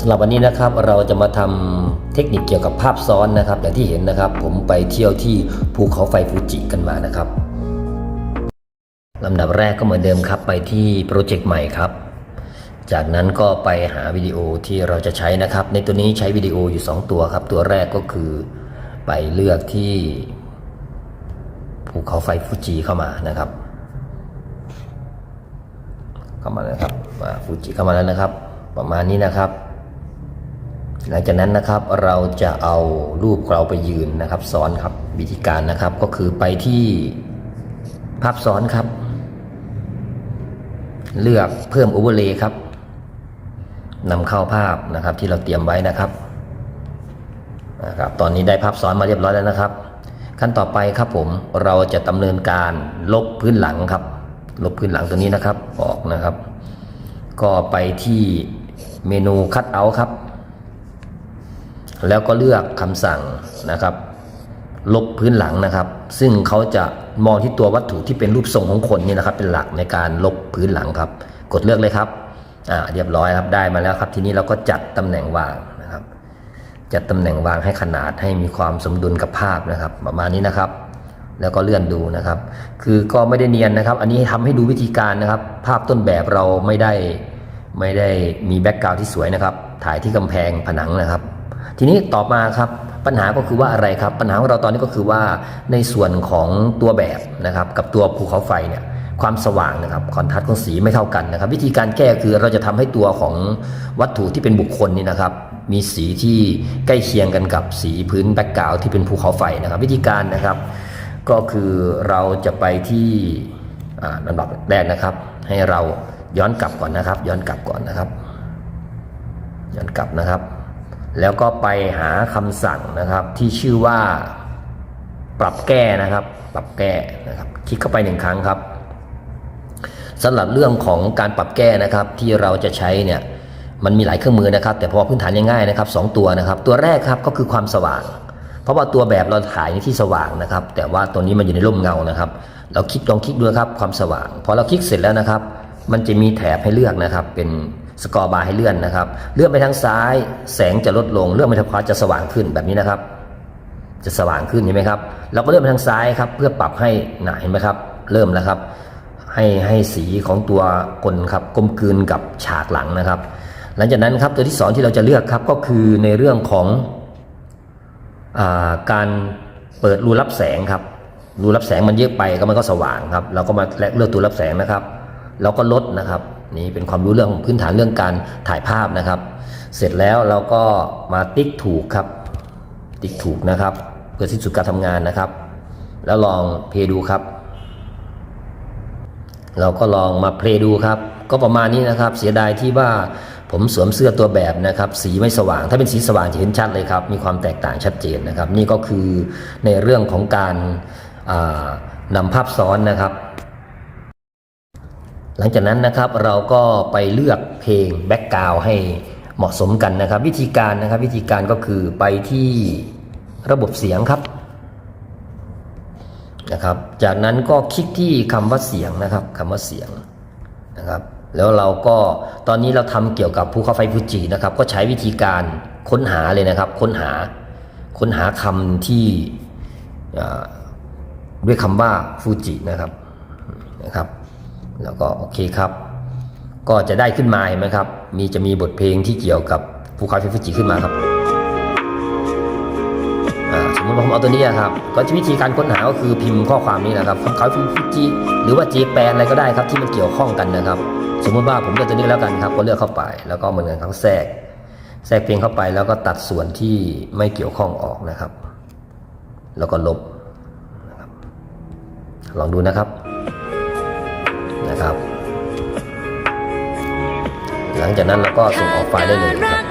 สำหรับวันนี้นะครับเราจะมาทำเทคนิคเกี่ยวกับภาพซ้อนนะครับอย่างที่เห็นนะครับ ผมไปเที่ยวที่ภูเขาไฟฟูจิกันมานะครับลำดับแรกก็เหมือนเดิมครับไปที่โปรเจกต์ใหม่ครับ จากนั้นก็ไปหาวิดีโอที่เราจะใช้นะครับ ในตัวนี้ใช้วิดีโออยู่ 2 ตัวครับ ตัวแรกก็คือไปเลือกที่ภูเขาไฟฟูจิเข้ามานะครับ เข้ามาแล้วครับฟูจิเข้ามาแล้วนะครับ ประมาณนี้นะครับ หลังจากนั้นนะครับเราจะเอารูปเราไปยืนนะครับ ซ้อนครับวิธีการนะครับก็คือไปที่ภาพซ้อนครับ เลือกเพิ่มโอเวอร์เลย์ครับนำเข้าภาพนะครับที่เราเตรียมไว้นะครับนะครับตอนนี้ได้ภาพซ้อนมาเรียบร้อยแล้วนะครับ ขั้นต่อไปครับผมเราจะดำเนินการลบพื้นหลังครับ ลบพื้นหลังตัวนี้นะครับออกนะครับ ก็ไปที่เมนูคัดเอาครับ แล้วก็เลือกคำสั่งนะครับ ลบพื้นหลังนะครับ ซึ่งเขาจะมองที่ตัววัตถุที่เป็นรูปทรงของคนนี่นะครับ เป็นหลักในการลบพื้นหลังครับ กดเลือกเลยครับอ่าเรียบร้อยครับได้มาแล้วครับ ทีนี้เราก็จัดตำแหน่งวางนะครับ จัดตำแหน่งวางให้ขนาดให้มีความสมดุลกับภาพนะครับ ประมาณนี้นะครับ แล้วก็เลื่อนดูนะครับ คือก็ไม่ได้เนียนนะครับ อันนี้ทำให้ดูวิธีการนะครับ ภาพต้นแบบเราไม่ได้ไม่ได้มีแบ็กกราวด์ที่สวยนะครับ ถ่ายที่กำแพงผนังนะครับ ทีนี้ต่อมาครับปัญหาก็คือว่าอะไรครับ ปัญหาของเราตอนนี้ก็คือว่าในส่วนของตัวแบบนะครับ กับตัวภูเขาไฟเนี่ยความสว่างนะครับคอนทราสต์ของสีไม่เท่ากันนะครับ วิธีการแก้คือเราจะทำให้ตัวของวัตถุที่เป็นบุคคลนี่นะครับ มีสีที่ใกล้เคียงกันกับสีพื้นแบ็กกราวที่เป็นภูเขาไฟนะครับ วิธีการนะครับ ก็คือเราจะไปที่ลำดับแรกนะครับ ให้เราย้อนกลับก่อนนะครับ ย้อนกลับก่อนนะครับ ย้อนกลับนะครับ แล้วก็ไปหาคำสั่งนะครับที่ชื่อว่าปรับแก้นะครับ ปรับแก้นะครับคลิกเข้าไปหนึ่งครั้งครับสำหรับเรื่องของการปรับแก้นะครับที่เราจะใช้เนี่ยมันมีหลายเครื่องมือนะครับ แต่พอพื้นฐานง่ายๆนะครับสองตัวนะครับ ตัวแรกครับก็คือความสว่าง เพราะว่าตัวแบบเราถ่ายในที่สว่างนะครับ แต่ว่าตัวนี้มันอยู่ในร่มเงานะครับ เราคลิกลองคลิกดูครับความสว่างพอเราคลิกเสร็จแล้วนะครับ มันจะมีแถบให้เลือกนะครับเป็น สกอร์บาร์ให้เลื่อนนะครับ เลื่อนไปทางซ้าย แสงจะลดลง เลื่อนไปทางขวาจะสว่างขึ้นแบบนี้นะครับ จะสว่างขึ้นเห็นไหมครับเราก็เลื่อนไปทางซ้ายครับเพื่อปรับให้หนาเห็นไหมครับ เริ่มแล้วครับให้ให้สีของตัวคนครับกลมกลืนกับฉากหลังนะครับ หลังจากนั้นครับตัวที่สองที่เราจะเลือกครับก็คือในเรื่องของอาการเปิดรูรับแสงครับรูรับแสงมันเยอะไปก็มันก็สว่างครับ เราก็มาเลือกตัวรับแสงนะครับ เราก็ลดนะครับ นี่เป็นความรู้เรื่องพื้นฐานเรื่องการถ่ายภาพนะครับ เสร็จแล้วเราก็มาติ๊กถูกครับ ติ๊กถูกนะครับ เพื่อสิ้นสุดการทำงานนะครับ แล้วลองเพลย์ดูครับ เราก็ลองมาเพลย์ดูครับ ก็ประมาณนี้นะครับ เสียดายที่ว่าผมสวมเสื้อตัวแบบนะครับ สีไม่สว่าง ถ้าเป็นสีสว่างจะเห็นชัดเลยครับ มีความแตกต่างชัดเจนนะครับ นี่ก็คือในเรื่องของการานำภาพซ้อนนะครับ หลังจากนั้นนะครับเราก็ไปเลือกเพลงแบ็กกราวให้เหมาะสมกันนะครับ วิธีการนะครับวิธีการก็คือไปที่ระบบเสียงครับนะครับ จากนั้นก็คลิกที่คำว่าเสียงนะครับคำว่าเสียงนะครับ แล้วเราก็ตอนนี้เราทำเกี่ยวกับภูเขาไฟฟูจินะครับ ก็ใช้วิธีการค้นหาเลยนะครับ ค้นหาค้นหาคำที่ด้วยคำว่าฟูจินะครับนะครับ แล้วก็โอเคครับ ก็จะได้ขึ้นมาเห็นไหมครับ มีจะมีบทเพลงที่เกี่ยวกับภูเขาไฟฟูจิขึ้นมาครับสมมติว่าผมเอาตัวนี้ครับ ก็จะวิธีการค้นหาก็คือพิมพ์ข้อความนี้นะครับคำเขาฟูจิหรือว่าจีแปนอะไรก็ได้ครับที่มันเกี่ยวข้องกันนะครับ สมมติว่าผมเลือกตัวนี้แล้วกันครับ ก็เลือกเข้าไป แล้วก็เหมือนกันเขาแทรกแทรกเพลงเข้าไปแล้วก็ตัดส่วนที่ไม่เกี่ยวข้องออกนะครับ แล้วก็ลบลองดูนะครับ นะครับ หลังจากนั้นเราก็ส่งออกไฟล์ได้เลยครับ